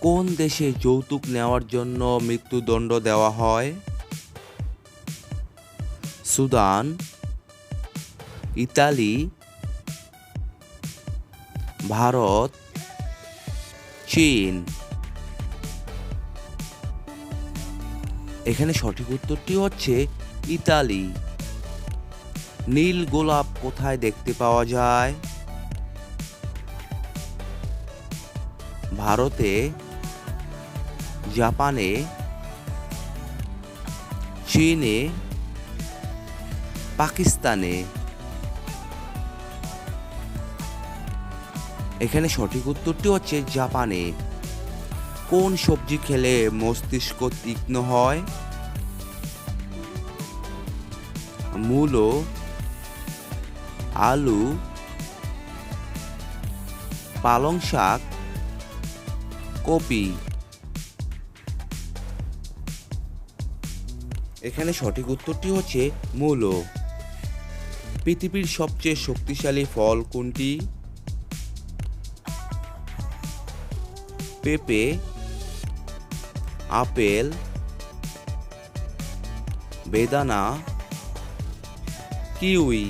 কোন দেশে যৌতুক নেওয়ার জন্য মৃত্যুদণ্ড দেওয়া হয়? সুদান, ইতালি, ভারত, চীন। এখানে সঠিক উত্তরটি হচ্ছে ইতালি। নীল গোলাপ কোথায় দেখতে পাওয়া যায়? ভারতে জাপানে, চীনে, পাকিস্তানে। এখানে সঠিক উত্তরটি হচ্ছে জাপানে। কোন সবজি খেলে মস্তিষ্ক তীক্ষ্ণ হয়? মূলো, আলু, পালং শাক, কপি। এখানে সঠিক উত্তরটি হচ্ছে মূলো। পৃথিবীর সবচেয়ে শক্তিশালী ফল কোনটি? পেঁপে, আপেল, বেদানা, কিউই।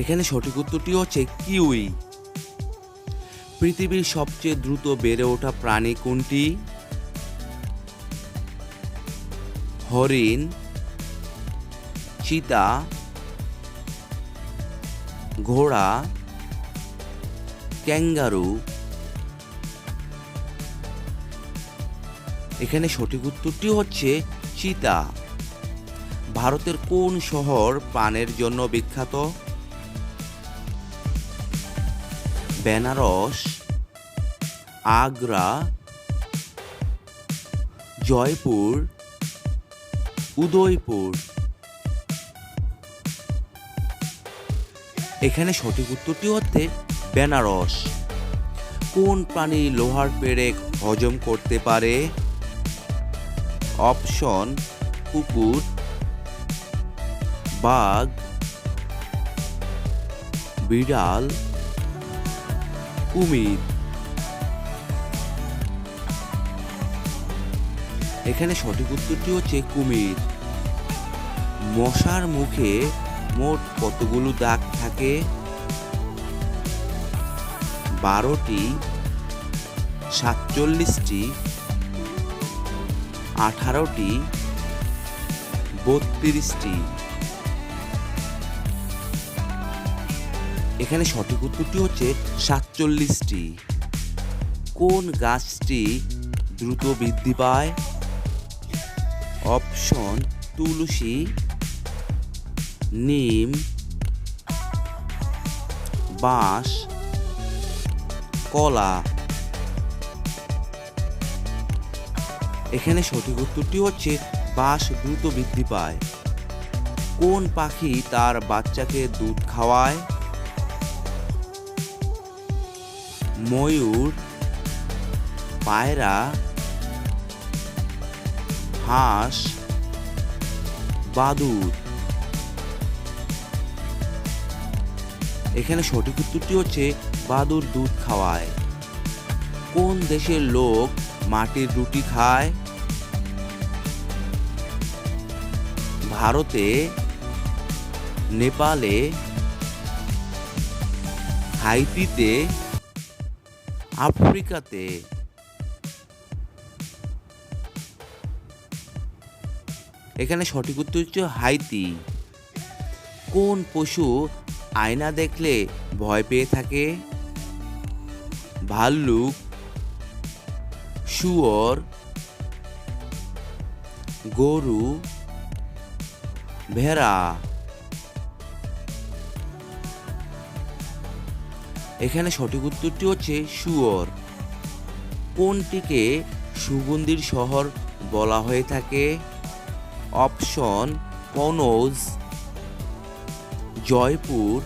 এখানে সঠিক উত্তরটি হচ্ছে কিউই। পৃথিবীর সবচেয়ে দ্রুত বেড়ে ওঠা প্রাণী কোনটি? হরিণ, চিতা, ঘোড়া, ক্যাঙ্গারু। এখানে সঠিক উত্তরটি হচ্ছে চিতা। ভারতের কোন শহর পানের জন্য বিখ্যাত? বেনারস, আগ্রা, জয়পুর উদয়পুর। এখানে সঠিক উত্তরটি হচ্ছে বেনারস। কোন প্রাণী লোহার পেরেক হজম করতে পারে? অপশন, কুকুর, বাঘ, বিড়াল, কুমির। এখানে সঠিক উত্তরটি হচ্ছে কুমির। মশার মুখে মোট কতগুলো দাগ থাকে? বারোটি, সাতচল্লিশটি, আঠারোটি, বত্রিশটি। এখানে সঠিক উত্তরটি হচ্ছে সাতচল্লিশটি। কোন গাছটি দ্রুত বৃদ্ধি পায়? অপশন তুলসী, নিম, বাঁশ, কলা। এখানে সঠিক উত্তরটি হচ্ছে বাঁশ দ্রুত বৃদ্ধি পায়। কোন পাখি তার বাচ্চাকে দুধ খাওয়ায়? ময়ূর, পায়রা হাঁস বাদুর এখানে সঠিক উত্তরটি হচ্ছে বাদুর দুধ খাওয়ায়। কোন দেশের লোক মাটির রুটি খায়? ভারতে, নেপালে, হাইতিতে, আফ্রিকাতে। এখানে সঠিক উত্তর হচ্ছে হাইতি। কোন পশু আয়না দেখলে ভয় পেয়ে থাকে? ভাল্লুক, শুয়োর, গরু, ভেড়া। এখানে সঠিক উত্তরটি হচ্ছে শুয়োর। কোনটিকে সুগন্ধির শহর বলা হয়ে থাকে? অপশন কনৌজ, জয়পুর,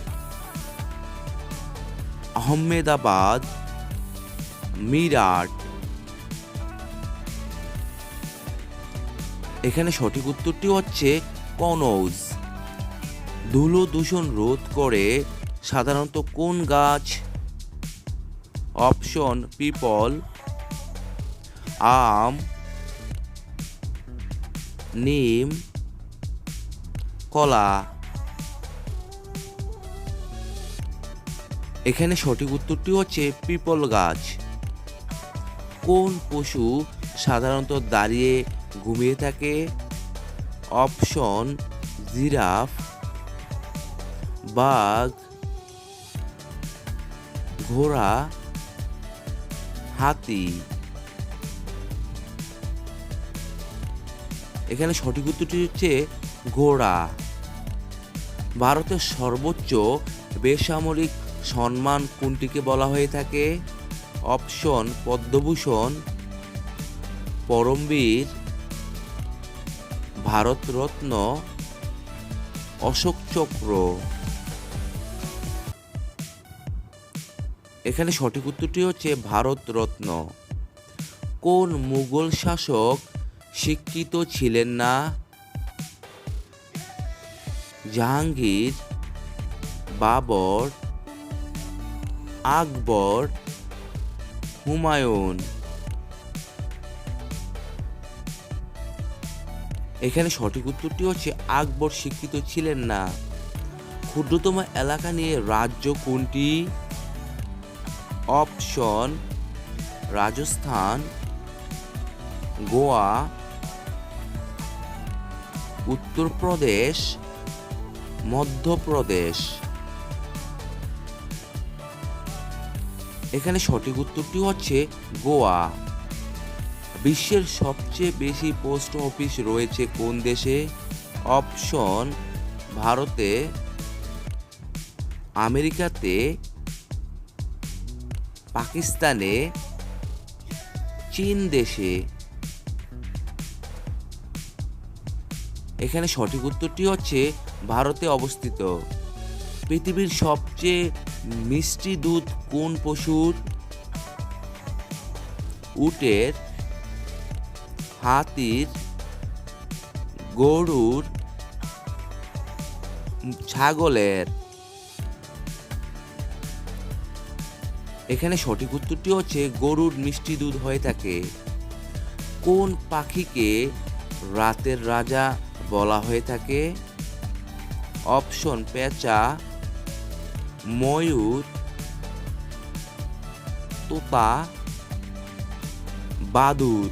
আহমেদাবাদ, মিরাট। এখানে সঠিক উত্তরটি হচ্ছে কনৌজ। ধুলো দূষণ রোধ করে সাধারণত কোন গাছ? অপশন পিপল, আম নিম, কলা। এখানে সঠিক উত্তরটি হচ্ছে পিপল গাছ। কোন পশু সাধারণত দাঁড়িয়ে ঘুমিয়ে থাকে? অপশন, জিরাফ, বাঘ, ঘোড়া, হাতি। এখানে সঠিক উত্তরটি হচ্ছে ঘোড়া। ভারতের সর্বোচ্চ বেসামরিক সম্মান কোনটিকে বলা হয়ে থাকে? অপশন, পদ্মভূষণ। পরমবীর, ভারতরত্ন, অশোক চক্র। এখানে সঠিক উত্তরটি হচ্ছে ভারতরত্ন। কোন মুঘল শাসক শিক্ষিত ছিলেন না। জাহাঙ্গীর, বাবর, আকবর, হুমায়ুন। এখানে সঠিক উত্তরটি হচ্ছে আকবর শিক্ষিত ছিলেন না। ক্ষুদ্রতম এলাকা নিয়ে রাজ্য কোনটি? অপশন, রাজস্থান, গোয়া উত্তরপ্রদেশ, মধ্যপ্রদেশ। এখানে সঠিক উত্তরটি হচ্ছে গোয়া। বিশ্বের সবচেয়ে বেশি পোস্ট অফিস রয়েছে কোন দেশে? অপশন, ভারতে, আমেরিকাতে, পাকিস্তানে, চীন দেশে। এখানে সঠিক উত্তরটি হচ্ছে ভারতে অবস্থিত। পৃথিবীর সবচেয়ে মিষ্টি দুধ কোন পশুর? উটের, হাতির, গরুর, ছাগলের। এখানে সঠিক উত্তরটি হচ্ছে গরুর মিষ্টি দুধ হয়ে থাকে। কোন পাখিকে রাতের রাজা বলা হয়ে থাকে। অপশন পেঁচা, ময়ূর, তোতা, বাদুর।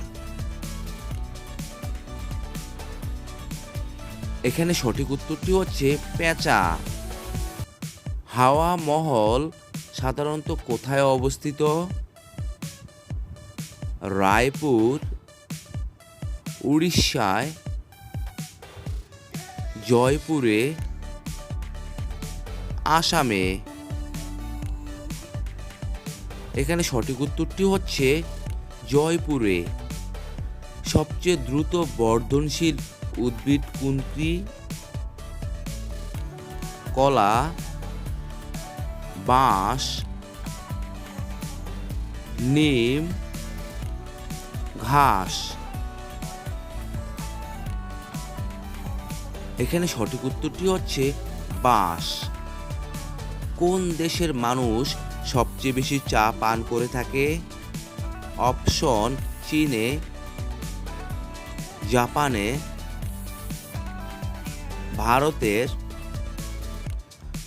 এখানে সঠিক উত্তরটি হচ্ছে পেঁচা। হাওয়া মহল সাধারণত কোথায় অবস্থিত? রায়পুর, উড়িষ্যায়। জয়পুরে, আসামে। এখানে সঠিক উত্তরটি হচ্ছে জয়পুরে। সবচেয়ে দ্রুত বর্ধনশীল উদ্ভিদ কোনটি? কলা, বাঁশ, নিম, ঘাস। এখানে সঠিক উত্তরটি হচ্ছে বাঁশ। কোন দেশের মানুষ সবচেয়ে বেশি চা পান করে থাকে? অপশন, চীনে, জাপানে, ভারতের,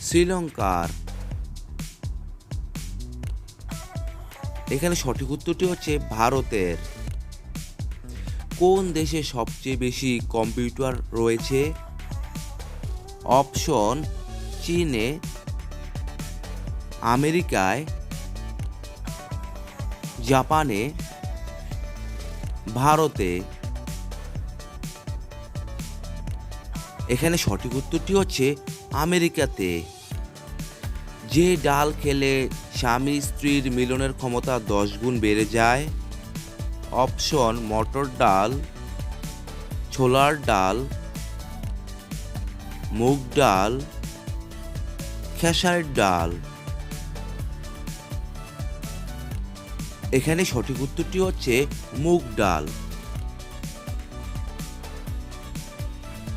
শ্রীলঙ্কার। এখানে সঠিক উত্তরটি হচ্ছে ভারতের। কোন দেশে সবচেয়ে বেশি কম্পিউটার রয়েছে? অপশন চীনে, আমেরিকায়, জাপানে, ভারতে। এখানে সঠিক উত্তরটি হচ্ছে আমেরিকাতে। যে ডাল খেলে স্বামী স্ত্রীর মিলনের ক্ষমতা দশ গুণ বেড়ে যায়, অপশন মটর ডাল, ছোলার ডাল মুগ ডাল খেসার ডাল। এখানে সঠিক উত্তরটি হচ্ছে মুগ ডাল।